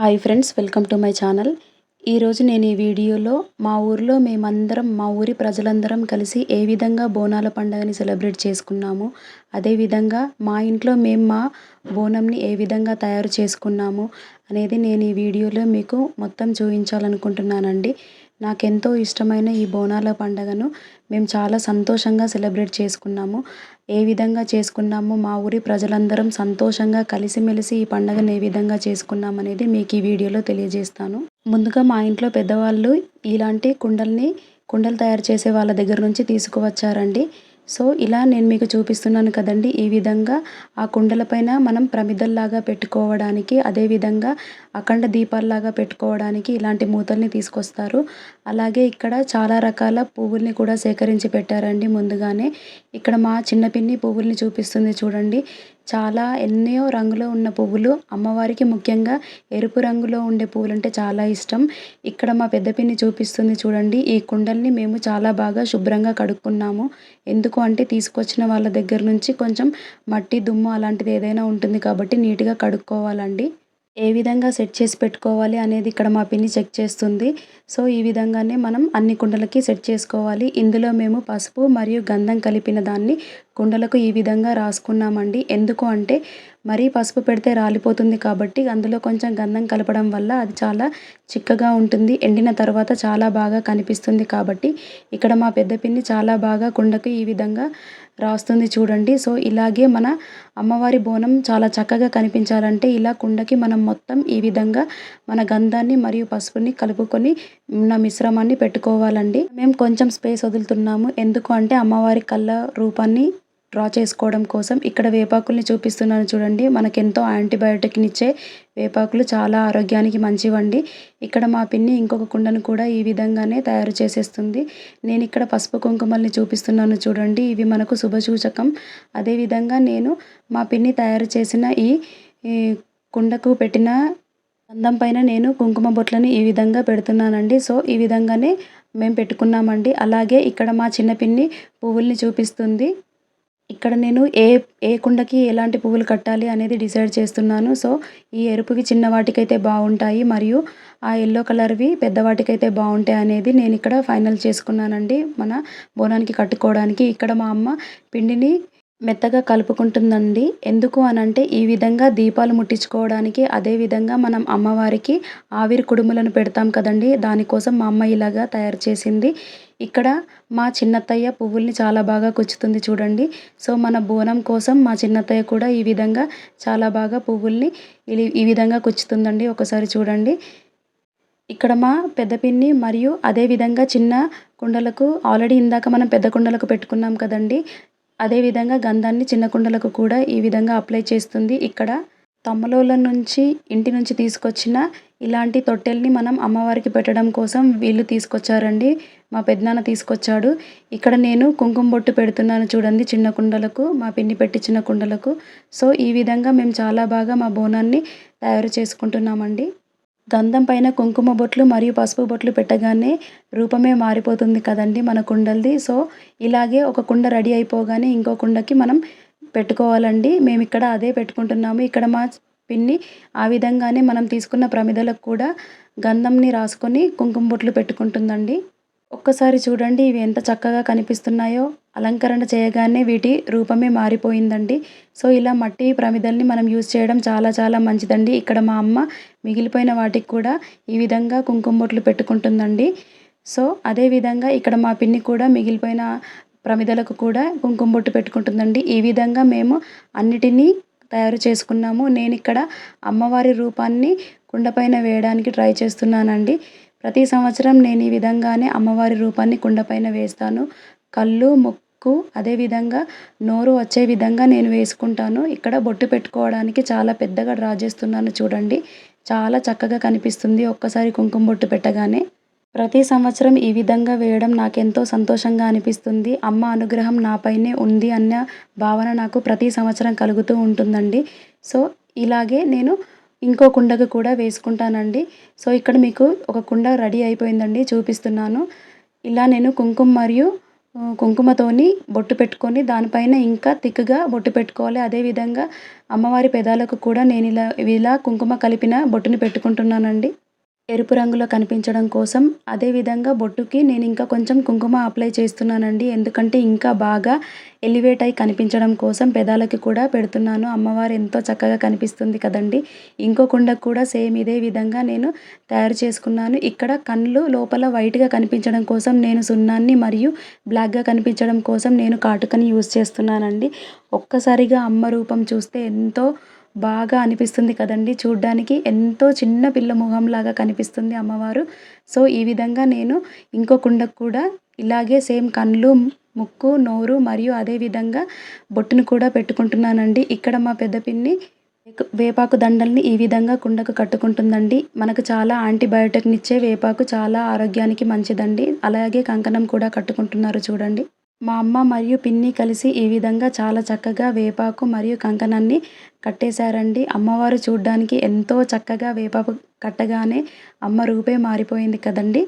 Hi friends welcome to my channel. ఈరోజు నేను ఈ వీడియోలో మా ఊరిలో మేమందరం మా ఊరి ప్రజలందరం కలిసి ఏ విధంగా బోనాల పండుగని సెలబ్రేట్ చేసుకున్నాము అదేవిధంగా మా ఇంట్లో మేము మా బోనంని ఏ విధంగా తయారు చేసుకున్నాము అనేది నేను ఈ వీడియోలో మీకు మొత్తం చూపించాలనుకుంటున్నానండి. నాకెంతో ఇష్టమైన ఈ బోనాల పండుగను మేము చాలా సంతోషంగా సెలబ్రేట్ చేసుకున్నాము. ఏ విధంగా చేసుకున్నాము మా ఊరి ప్రజలందరం సంతోషంగా కలిసిమెలిసి ఈ పండుగను ఏ విధంగా చేసుకున్నాం అనేది మీకు ఈ వీడియోలో తెలియజేస్తాను. ముందుగా మా ఇంట్లో పెద్దవాళ్ళు ఇలాంటి కుండల్ని కుండలు తయారు చేసే వాళ్ళ దగ్గర నుంచి తీసుకువచ్చారండి. సో ఇలా నేను మీకు చూపిస్తున్నాను కదండి ఈ విధంగా ఆ కుండలపైన మనం ప్రమిదల్లాగా పెట్టుకోవడానికి అదేవిధంగా అఖండ దీపాల్లాగా పెట్టుకోవడానికి ఇలాంటి మూతల్ని తీసుకొస్తారు. అలాగే ఇక్కడ చాలా రకాల పువ్వుల్ని కూడా సేకరించి పెట్టారండి ముందుగానే. ఇక్కడ మా చిన్న పిన్ని పువ్వుల్ని చూపిస్తుంది చూడండి. చాలా ఎన్నో రంగులో ఉన్న పువ్వులు. అమ్మవారికి ముఖ్యంగా ఎరుపు రంగులో ఉండే పువ్వులంటే చాలా ఇష్టం. ఇక్కడ మా పెద్ద పిన్ని చూపిస్తుంది చూడండి. ఈ కుండల్ని మేము చాలా బాగా శుభ్రంగా కడుక్కున్నాము. ఎందుకు అంటే తీసుకొచ్చిన వాళ్ళ దగ్గర నుంచి కొంచెం మట్టి దుమ్ము అలాంటిది ఏదైనా ఉంటుంది కాబట్టి నీట్గా కడుక్కోవాలండి. ఏ విధంగా సెట్ చేసి పెట్టుకోవాలి అనేది ఇక్కడ మా పిన్ని చెక్ చేస్తుంది. సో ఈ విధంగానే మనం అన్ని కుండలకి సెట్ చేసుకోవాలి. ఇందులో మేము పసుపు మరియు గంధం కలిపిన దాన్ని కుండలకు ఈ విధంగా రాసుకున్నామండి. ఎందుకు అంటే మరీ పసుపు పెడితే రాలిపోతుంది కాబట్టి అందులో కొంచెం గంధం కలపడం వల్ల అది చాలా చిక్కగా ఉంటుంది. ఎండిన తర్వాత చాలా బాగా కనిపిస్తుంది కాబట్టి ఇక్కడ మా పెద్ద పిన్ని చాలా బాగా కుండకు ఈ విధంగా రాస్తుంది చూడండి. సో ఇలాగే మన అమ్మవారి బోనం చాలా చక్కగా కనిపించాలంటే ఇలా కుండకి మనం మొత్తం ఈ విధంగా మన గంధాన్ని మరియు పసుపుని కలుపుకొని ఉన్న మిశ్రమాన్ని పెట్టుకోవాలండి. మేము కొంచెం స్పేస్ వదులుతున్నాము. ఎందుకు అంటే అమ్మవారి కళ్ళ రూపాన్ని డ్రా చేసుకోవడం కోసం ఇక్కడ వేపాకుల్ని చూపిస్తున్నాను చూడండి. మనకెంతో యాంటీబయోటిక్నిచ్చే వేపాకులు చాలా ఆరోగ్యానికి మంచివండి. ఇక్కడ మా పిన్ని ఇంకొక కుండను కూడా ఈ విధంగానే తయారు చేసేస్తుంది. నేను ఇక్కడ పసుపు కుంకుమల్ని చూపిస్తున్నాను చూడండి. ఇవి మనకు శుభసూచకం. అదేవిధంగా నేను మా పిన్ని తయారు చేసిన ఈ కుండకు పెట్టిన అందం పైన నేను కుంకుమ బొట్లని ఈ విధంగా పెడుతున్నానండి. సో ఈ విధంగానే మేము పెట్టుకున్నామండి. అలాగే ఇక్కడ మా చిన్న పిన్ని పువ్వుల్ని చూపిస్తుంది. ఇక్కడ నేను ఏ ఏ కుండకి ఎలాంటి పువ్వులు కట్టాలి అనేది డిసైడ్ చేస్తున్నాను. సో ఈ ఎరుపువి చిన్న వాటికైతే బాగుంటాయి మరియు ఆ ఎల్లో కలర్వి పెద్దవాటికైతే బాగుంటాయి అనేది నేను ఇక్కడ ఫైనల్ చేసుకున్నానండి మన బోనానికి కట్టుకోవడానికి. ఇక్కడ మా అమ్మ పిండిని మెత్తగా కలుపుకుంటుందండి. ఎందుకు అనంటే ఈ విధంగా దీపాలు ముట్టించుకోవడానికి అదేవిధంగా మనం అమ్మవారికి ఆవిరి కుడుములను పెడతాం కదండి. దానికోసం మా అమ్మ ఇలాగా తయారు చేసింది. ఇక్కడ మా చిన్నత్తయ్య పువ్వుల్ని చాలా బాగా కుచ్చుతుంది చూడండి. సో మన బోనం కోసం మా చిన్నత్తయ్య కూడా ఈ విధంగా చాలా బాగా పువ్వుల్ని ఈ విధంగా కుచ్చుతుందండి ఒకసారి చూడండి. ఇక్కడ మా పెద్ద పిన్ని మరియు అదేవిధంగా చిన్న కుండలకు ఆల్రెడీ ఇందాక మనం పెద్ద కుండలకు పెట్టుకున్నాం కదండి. అదేవిధంగా గంధాన్ని చిన్న కుండలకు కూడా ఈ విధంగా అప్లై చేస్తుంది. ఇక్కడ తమ్మలోల నుంచి ఇంటి నుంచి తీసుకొచ్చిన ఇలాంటి తొట్టెల్ని మనం అమ్మవారికి పెట్టడం కోసం వీళ్ళు తీసుకొచ్చారండి. మా పెద్దనాన్న తీసుకొచ్చాడు. ఇక్కడ నేను కుంకుమ బొట్టు పెడుతున్నాను చూడండి చిన్న కుండలకు మా పిన్ని పెట్టించిన కుండలకు. సో ఈ విధంగా మేము చాలా బాగా మా బోనాన్ని తయారు చేసుకుంటున్నామండి. గంధం పైన కుంకుమ బొట్లు మరియు పసుపు బొట్లు పెట్టగానే రూపమే మారిపోతుంది కదండి మన కుండలది. సో ఇలాగే ఒక కుండ రెడీ అయిపోగానే ఇంకో కుండకి మనం పెట్టుకోవాలండి. మేము ఇక్కడ అదే పెట్టుకుంటున్నాము. ఇక్కడ మా పిన్ని ఆ విధంగానే మనం తీసుకున్న ప్రమిదలకు కూడా గంధంని రాసుకొని కుంకుమ బొట్లు పెట్టుకుంటుందండి. ఒక్కసారి చూడండి ఇవి ఎంత చక్కగా కనిపిస్తున్నాయో. అలంకరణ చేయగానే వీటి రూపమే మారిపోయిందండి. సో ఇలా మట్టి ప్రమిదల్ని మనం యూజ్ చేయడం చాలా చాలా మంచిదండి. ఇక్కడ మా అమ్మ మిగిలిపోయిన వాటికి కూడా ఈ విధంగా కుంకుమ బొట్లు పెట్టుకుంటుందండి. సో అదేవిధంగా ఇక్కడ మా పిన్ని కూడా మిగిలిపోయిన ప్రమిదలకు కూడా కుంకుమ బొట్టు పెట్టుకుంటుందండి. ఈ విధంగా మేము అన్నిటినీ తయారు చేసుకున్నాము. నేను ఇక్కడ అమ్మవారి రూపాన్ని కుండపైన వేయడానికి ట్రై చేస్తున్నానండి. ప్రతి సంవత్సరం నేను ఈ విధంగానే అమ్మవారి రూపాన్ని కుండపైన వేస్తాను. కళ్ళు ముక్కు అదేవిధంగా నోరు వచ్చే విధంగా నేను వేసుకుంటాను. ఇక్కడ బొట్టు పెట్టుకోవడానికి చాలా పెద్దగా డ్రా చేస్తున్నాను చూడండి. చాలా చక్కగా కనిపిస్తుంది ఒక్కసారి కుంకుమ బొట్టు పెట్టగానే. ప్రతి సంవత్సరం ఈ విధంగా వేయడం నాకెంతో సంతోషంగా అనిపిస్తుంది. అమ్మ అనుగ్రహం నాపైనే ఉంది అన్న భావన నాకు ప్రతి సంవత్సరం కలుగుతూ ఉంటుందండి. సో ఇలాగే నేను ఇంకో కుండకు కూడా వేసుకుంటానండి. సో ఇక్కడ మీకు ఒక కుండ రెడీ అయిపోయిందండి చూపిస్తున్నాను. ఇలా నేను కుంకుమ మరియు కుంకుమతోని బొట్టు పెట్టుకొని దానిపైన ఇంకా తిక్కుగా బొట్టు పెట్టుకోవాలి. అదేవిధంగా అమ్మవారి పెదాలకు కూడా నేను ఇలా ఇలా కుంకుమ కలిపిన బొట్టుని పెట్టుకుంటున్నానండి. ఎరుపు రంగులో కనిపించడం కోసం. అదేవిధంగా బొట్టుకి నేను ఇంకా కొంచెం కుంకుమ అప్లై చేస్తున్నానండి. ఎందుకంటే ఇంకా బాగా ఎలివేట్ అయి కనిపించడం కోసం పెదాలకి కూడా పెడుతున్నాను. అమ్మవారు ఎంతో చక్కగా కనిపిస్తుంది కదండి. ఇంకో కుండకు కూడా సేమ్ ఇదే విధంగా నేను తయారు చేసుకున్నాను. ఇక్కడ కళ్ళు లోపల వైట్గా కనిపించడం కోసం నేను సున్నాన్ని మరియు బ్లాక్గా కనిపించడం కోసం నేను కాటుకని యూజ్ చేస్తున్నానండి. ఒక్కసారిగా అమ్మ రూపం చూస్తే ఎంతో బాగా అనిపిస్తుంది కదండి. చూడ్డానికి ఎంతో చిన్న పిల్ల మొహంలాగా కనిపిస్తుంది అమ్మవారు. సో ఈ విధంగా నేను ఇంకో కుండకు కూడా ఇలాగే సేమ్ కళ్ళు ముక్కు నోరు మరియు అదే విధంగా బొట్టును కూడా పెట్టుకుంటున్నానండి. ఇక్కడ మా పెద్ద పిన్ని వేపాకు దండల్ని ఈ విధంగా కుండకు కట్టుకుంటుందండి. మనకు చాలా యాంటీబయోటిక్నిచ్చే వేపాకు చాలా ఆరోగ్యానికి మంచిదండి. అలాగే కంకణం కూడా కట్టుకుంటున్నారు చూడండి. మా అమ్మ మరియు పిన్ని కలిసి ఈ విధంగా చాలా చక్కగా వేపాకు మరియు కంకణాన్ని కట్టేశారండి. అమ్మవారు చూడ్డానికి ఎంతో చక్కగా వేపాకు కట్టగానే అమ్మ రూపే మారిపోయింది కదండి.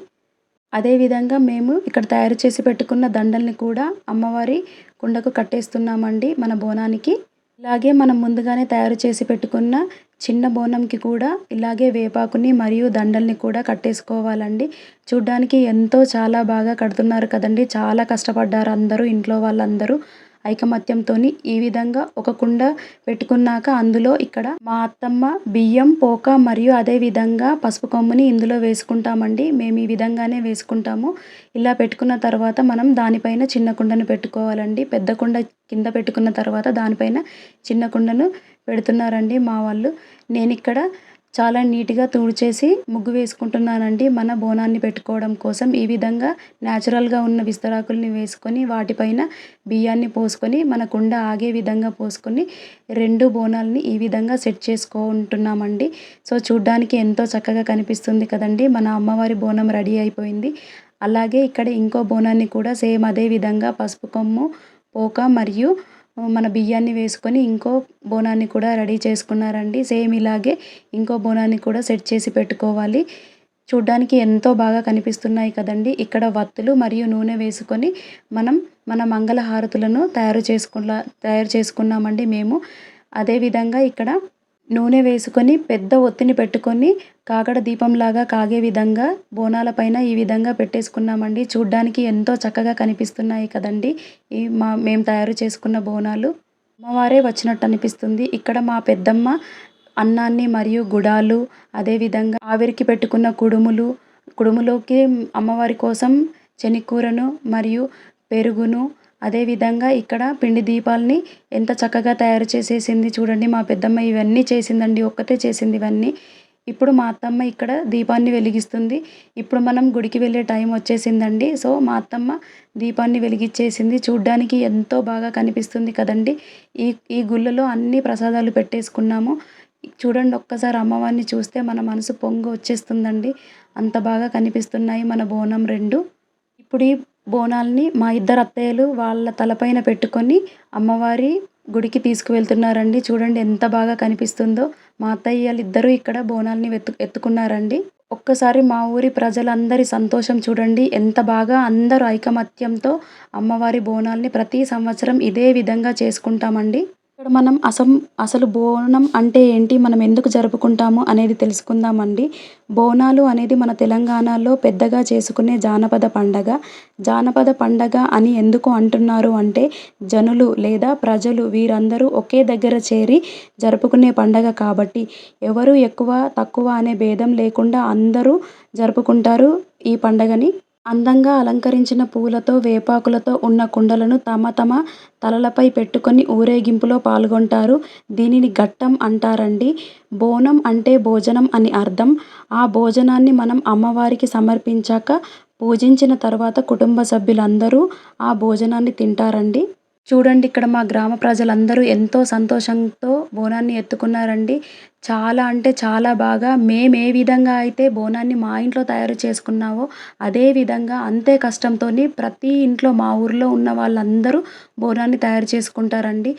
అదేవిధంగా మేము ఇక్కడ తయారు చేసి పెట్టుకున్న దండల్ని కూడా అమ్మవారి కుండకు కట్టేస్తున్నామండి మన బోనానికి. ఇలాగే మనం ముందుగానే తయారు చేసి పెట్టుకున్న చిన్న బోనంకి కూడా ఇలాగే వేపాకుని మరియు దండల్ని కూడా కట్టేసుకోవాలండి. చూడ్డానికి ఎంతో చాలా బాగా కడుతున్నారు కదండి. చాలా కష్టపడ్డారు అందరూ ఇంట్లో వాళ్ళందరూ. ఐకమత్యంతో ఈ విధంగా ఒక కుండ పెట్టుకున్నాక అందులో ఇక్కడ మా అత్తమ్మ బియ్యం పోక మరియు అదే విధంగా పసుపు కొమ్ముని ఇందులో వేసుకుంటామండి. మేము ఈ విధంగానే వేసుకుంటాము. ఇలా పెట్టుకున్న తర్వాత మనం దానిపైన చిన్న కుండను పెట్టుకోవాలండి. పెద్ద కుండ కింద పెట్టుకున్న తర్వాత దానిపైన చిన్న కుండను పెడుతున్నారండి మా వాళ్ళు. నేను ఇక్కడ చాలా నీట్గా తుడిచేసి ముగ్గు వేసుకుంటున్నానండి. మన బోనాన్ని పెట్టుకోవడం కోసం ఈ విధంగా న్యాచురల్గా ఉన్న విస్తరాకుల్ని వేసుకొని వాటిపైన బియ్యాన్ని పోసుకొని మన కుండ ఆగే విధంగా పోసుకొని రెండు బోనాలని ఈ విధంగా సెట్ చేసుకుంటున్నామండి. సో చూడ్డానికి ఎంతో చక్కగా కనిపిస్తుంది కదండి. మన అమ్మవారి బోనం రెడీ అయిపోయింది. అలాగే ఇక్కడ ఇంకో బోనాన్ని కూడా సేమ్ అదే విధంగా పసుపు కొమ్ము పోక మరియు మన బియ్యాన్ని వేసుకొని ఇంకో బోనాన్ని కూడా రెడీ చేసుకున్నారండి. సేమ్ ఇలాగే ఇంకో బోనాన్ని కూడా సెట్ చేసి పెట్టుకోవాలి. చూడ్డానికి ఎంతో బాగా కనిపిస్తున్నాయి కదండి. ఇక్కడ వత్తులు మరియు నూనె వేసుకొని మనం మన మంగళ హారతులను తయారు చేసుకున్న తయారు చేసుకున్నామండి మేము. అదేవిధంగా ఇక్కడ నూనె వేసుకొని పెద్ద ఒత్తిని పెట్టుకొని కాకడ దీపంలాగా కాగే విధంగా బోనాల పైన ఈ విధంగా పెట్టేసుకున్నామండి. చూడ్డానికి ఎంతో చక్కగా కనిపిస్తున్నాయి కదండి ఈ మా మేము తయారు చేసుకున్న బోనాలు. అమ్మవారే వచ్చినట్టు అనిపిస్తుంది. ఇక్కడ మా పెద్దమ్మ అన్నాన్ని మరియు గుడాలు అదేవిధంగా ఆవిరికి పెట్టుకున్న కుడుములు కుడుములోకి అమ్మవారి కోసం శనికూరను మరియు పెరుగును అదేవిధంగా ఇక్కడ పిండి దీపాలని ఎంత చక్కగా తయారు చేసేసింది చూడండి మా పెద్దమ్మ ఇవన్నీ చేసిందండి ఒక్కతే చేసింది ఇవన్నీ. ఇప్పుడు మా అత్తమ్మ ఇక్కడ దీపాన్ని వెలిగిస్తుంది. ఇప్పుడు మనం గుడికి వెళ్ళే టైం వచ్చేసిందండి. సో మా అత్తమ్మ దీపాన్ని వెలిగించేసింది చూడ్డానికి ఎంతో బాగా కనిపిస్తుంది కదండి. ఈ ఈ గుళ్ళలో అన్ని ప్రసాదాలు పెట్టేసుకున్నాము. చూడండి ఒక్కసారి అమ్మవారిని చూస్తే మన మనసు పొంగు వచ్చేస్తుందండి. అంత బాగా కనిపిస్తున్నాయి మన బోనం రెండు. ఇప్పుడు ఈ బోనాల్ని మా ఇద్దరు అత్తయ్యలు వాళ్ళ తలపైన పెట్టుకొని అమ్మవారి గుడికి తీసుకువెళ్తున్నారండి. చూడండి ఎంత బాగా కనిపిస్తుందో. మా అత్తయ్యలు ఇద్దరూ ఇక్కడ బోనాల్ని వెత్తు ఎత్తుకున్నారండి. ఒక్కసారి మా ఊరి ప్రజలందరి సంతోషం చూడండి. ఎంత బాగా అందరూ ఐకమత్యంతో అమ్మవారి బోనాల్ని ప్రతి సంవత్సరం ఇదే విధంగా చేసుకుంటామండి. ఇక్కడ మనం అసం అసలు బోనం అంటే ఏంటి? మనం ఎందుకు జరుపుకుంటాము అనేది తెలుసుకుందామండి. బోనాలు అనేది మన తెలంగాణలో పెద్దగా చేసుకునే జానపద పండగ. జానపద పండగ అని ఎందుకు అంటున్నారు అంటే జనులు లేదా ప్రజలు వీరందరూ ఒకే దగ్గర చేరి జరుపుకునే పండగ కాబట్టి ఎవరు ఎక్కువ తక్కువ అనే భేదం లేకుండా అందరూ జరుపుకుంటారు ఈ పండగని. అందంగా అలంకరించిన పూలతో వేపాకులతో ఉన్న కుండలను తమ తమ తలలపై పెట్టుకొని ఊరేగింపులో పాల్గొంటారు. దీనిని ఘట్టం అంటారండి. బోనం అంటే భోజనం అని అర్థం. ఆ భోజనాన్ని మనం అమ్మవారికి సమర్పించాక పూజించిన తర్వాత కుటుంబ సభ్యులందరూ ఆ భోజనాన్ని తింటారండి. చూడండి ఇక్కడ మా గ్రామ ప్రజలందరూ ఎంతో సంతోషంతో బోనాన్ని ఎత్తుకున్నారండి. చాలా అంటే చాలా బాగా మేము ఏ విధంగా అయితే బోనాన్ని మా ఇంట్లో తయారు చేసుకున్నామో అదే విధంగా అంతే కష్టంతోని ప్రతి ఇంట్లో మా ఊర్లో ఉన్న వాళ్ళందరూ బోనాన్ని తయారు చేసుకుంటారండి.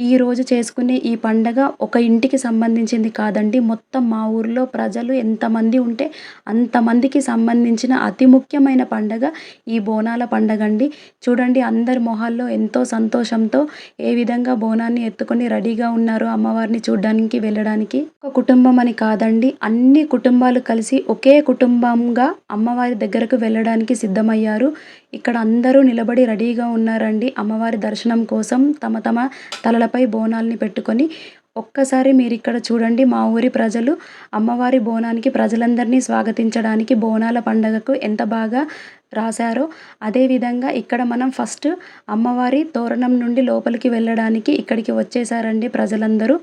ఈరోజు చేసుకునే ఈ పండగ ఒక ఇంటికి సంబంధించింది కాదండి. మొత్తం మా ఊర్లో ప్రజలు ఎంతమంది ఉంటే అంతమందికి సంబంధించిన అతి ముఖ్యమైన పండగ ఈ బోనాల పండగ అండి చూడండి అందరి మొహాల్లో ఎంతో సంతోషంతో ఏ విధంగా బోనాన్ని ఎత్తుకొని రెడీగా ఉన్నారో అమ్మవారిని చూడడానికి వెళ్ళడానికి. ఒక కుటుంబం అని కాదండి. అన్ని కుటుంబాలు కలిసి ఒకే కుటుంబంగా అమ్మవారి దగ్గరకు వెళ్ళడానికి సిద్ధమయ్యారు. ఇక్కడ అందరూ నిలబడి రెడీగా ఉన్నారండి. అమ్మవారి దర్శనం కోసం తమ తమ తలలపై బోనాల్ని పెట్టుకొని ఒక్కసారి మీరు ఇక్కడ చూడండి మా ఊరి ప్రజలు. అమ్మవారి బోనానికి ప్రజలందరినీ స్వాగతించడానికి బోనాల పండగకు ఎంత బాగా రాశారో అదేవిధంగా ఇక్కడ మనం ఫస్ట్ అమ్మవారి తోరణం నుండి లోపలికి వెళ్ళడానికి ఇక్కడికి వచ్చేసారండి ప్రజలందరూ.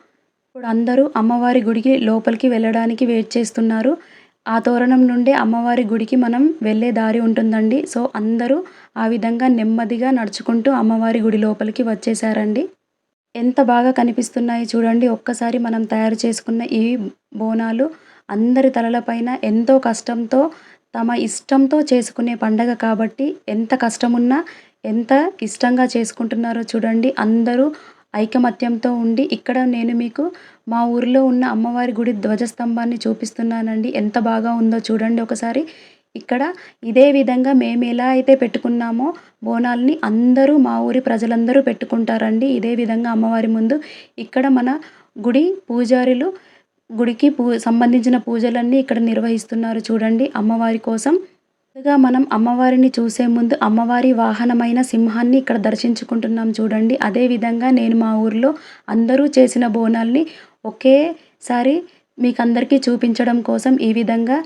ఇప్పుడు అందరూ అమ్మవారి గుడికి లోపలికి వెళ్ళడానికి వెయిట్ చేస్తున్నారు. ఆ తోరణం నుండి అమ్మవారి గుడికి మనం వెళ్ళే దారి ఉంటుందండి. సో అందరూ ఆ విధంగా నెమ్మదిగా నడుచుకుంటూ అమ్మవారి గుడి లోపలికి వచ్చేసారండి. ఎంత బాగా కనిపిస్తున్నాయి చూడండి. ఒక్కసారి మనం తయారు చేసుకున్న ఈ బోనాలు అందరి తలలపైన ఎంతో కష్టంతో తమ ఇష్టంతో చేసుకునే పండగ కాబట్టి ఎంత కష్టమున్నా ఎంత ఇష్టంగా చేసుకుంటున్నారో చూడండి. అందరూ ఐకమత్యంతో ఉండి ఇక్కడ నేను మీకు మా ఊరిలో ఉన్న అమ్మవారి గుడి ధ్వజస్తంభాన్ని చూపిస్తున్నానండి. ఎంత బాగా ఉందో చూడండి ఒకసారి. ఇక్కడ ఇదే విధంగా మేము ఎలా అయితే పెట్టుకున్నామో బోనాల్ని అందరూ మా ఊరి ప్రజలందరూ పెట్టుకుంటారండి. ఇదే విధంగా అమ్మవారి ముందు ఇక్కడ మన గుడి పూజారులు గుడికి పూ సంబంధించిన పూజలన్నీ ఇక్కడ నిర్వహిస్తున్నారు చూడండి. అమ్మవారి కోసం ముందుగా మనం అమ్మవారిని చూసే ముందు అమ్మవారి వాహనమైన సింహాన్ని ఇక్కడ దర్శించుకుంటున్నాం చూడండి. అదేవిధంగా నేను మా ఊర్లో అందరూ చేసిన బోనాల్ని ఒకేసారి మీకు అందరికీ చూపించడం కోసం ఈ విధంగా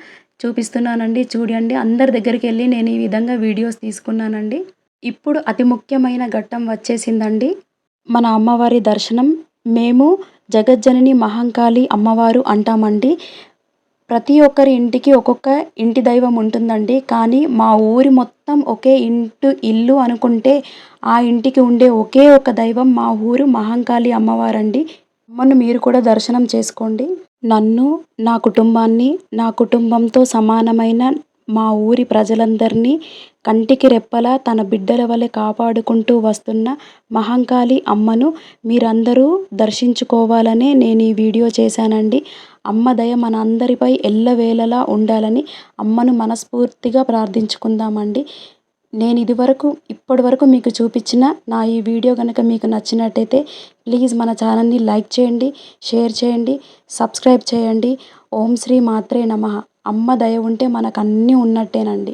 చూపిస్తున్నానండి. చూడండి అందరి దగ్గరికి వెళ్ళి నేను ఈ విధంగా వీడియోస్ తీసుకున్నానండి. ఇప్పుడు అతి ముఖ్యమైన ఘట్టం వచ్చేసిందండి. మన అమ్మవారి దర్శనం. మేము జగజ్జనని మహంకాళి అమ్మవారు అంటామండి. ప్రతి ఒక్కరి ఇంటికి ఒక్కొక్క ఇంటి దైవం ఉంటుందండి. కానీ మా ఊరి మొత్తం ఒకే ఇంటు ఇల్లు అనుకుంటే ఆ ఇంటికి ఉండే ఒకే ఒక దైవం మా ఊరు మహంకాళి అమ్మవారండి. అమ్మను మీరు కూడా దర్శనం చేసుకోండి. నన్ను నా కుటుంబాన్ని నా కుటుంబంతో సమానమైన మా ఊరి ప్రజలందరినీ కంటికి రెప్పలా తన బిడ్డల వలె కాపాడుకుంటూ వస్తున్న మహంకాళి అమ్మను మీరందరూ దర్శించుకోవాలనే నేను ఈ వీడియో చేశానండి. అమ్మ దయ మన అందరిపై ఎల్లవేళలా ఉండాలని అమ్మను మనస్ఫూర్తిగా ప్రార్థించుకుందామండి. నేను ఇదివరకు ఇప్పటివరకు మీకు చూపించిన నా ఈ వీడియో కనుక మీకు నచ్చినట్టయితే ప్లీజ్ మన ఛానల్ని లైక్ చేయండి షేర్ చేయండి సబ్స్క్రైబ్ చేయండి. ఓం శ్రీ మాత్రే నమ. అమ్మ దయ ఉంటే మనకు అన్నీ ఉన్నట్టేనండి.